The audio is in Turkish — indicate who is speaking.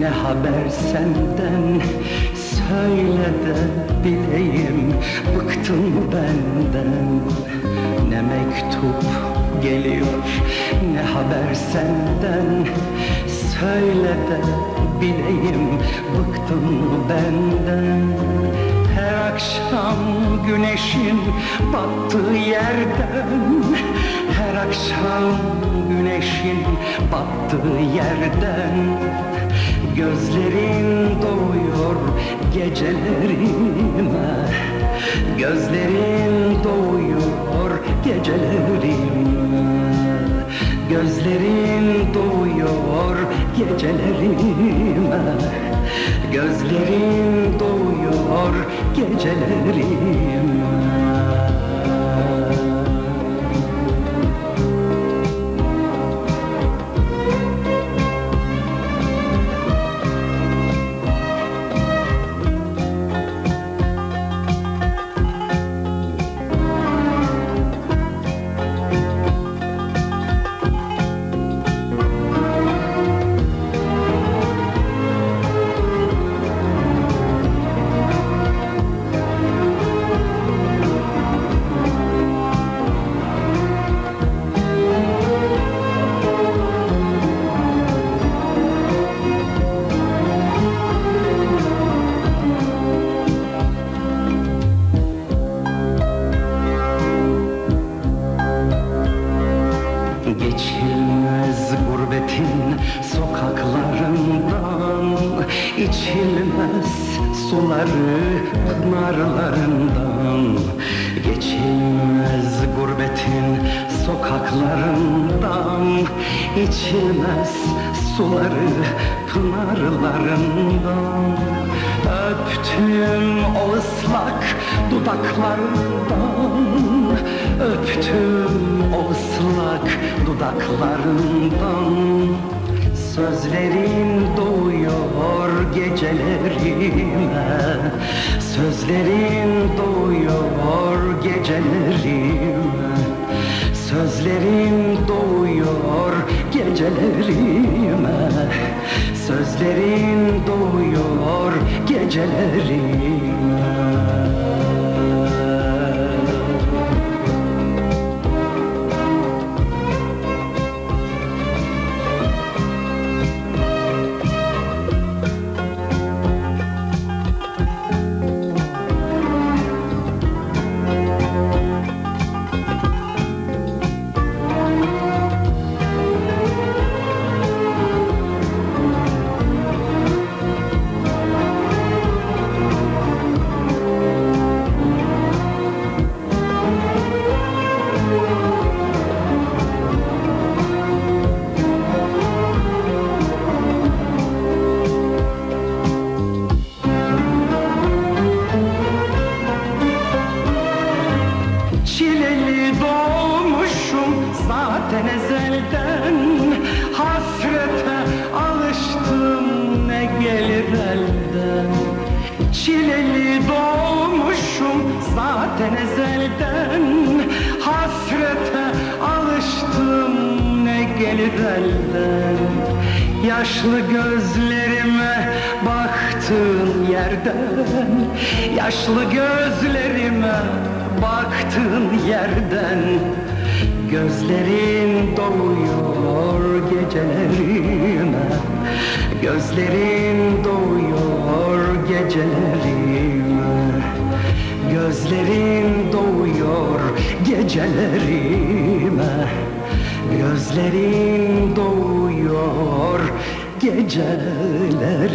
Speaker 1: Ne haber senden? Söyle de bileyim bıktım benden? Ne mektup geliyor? Ne haber senden? Söyle de bileyim bıktım benden güneşin battığı yerden Her akşam güneşin battığı yerden Gözlerin doğuyor gecelerime Gözlerin doğuyor gecelerime Gözlerin doğuyor gecelerime Gözlerin doğuyor gecelerime Geçilmez gurbetin sokaklarından içilmez suları pınarlarından. Geçilmez gurbetin sokaklarından içilmez suları pınarlarından. Öptüm o ıslak dudaklarından Öptüm o ıslak dudaklarından. Sözlerin doğuyor gecelerime. Sözlerin doğuyor gecelerime. Sözlerin doğuyor gecelerime. Sözlerin doğuyor gecelerime ezelden Hasrete alıştım ne gelir elden? Çileli doğmuşum zaten ezelden Hasrete alıştım ne gelir elden? Yaşlı gözlerime baktığın yerden Yaşlı gözlerime baktığın yerden Gözlerin doğuyor gecelerime Gözlerin doğuyor gecelerime. Gözlerin doğuyor gecelerime Gözlerin doğuyor gecelerime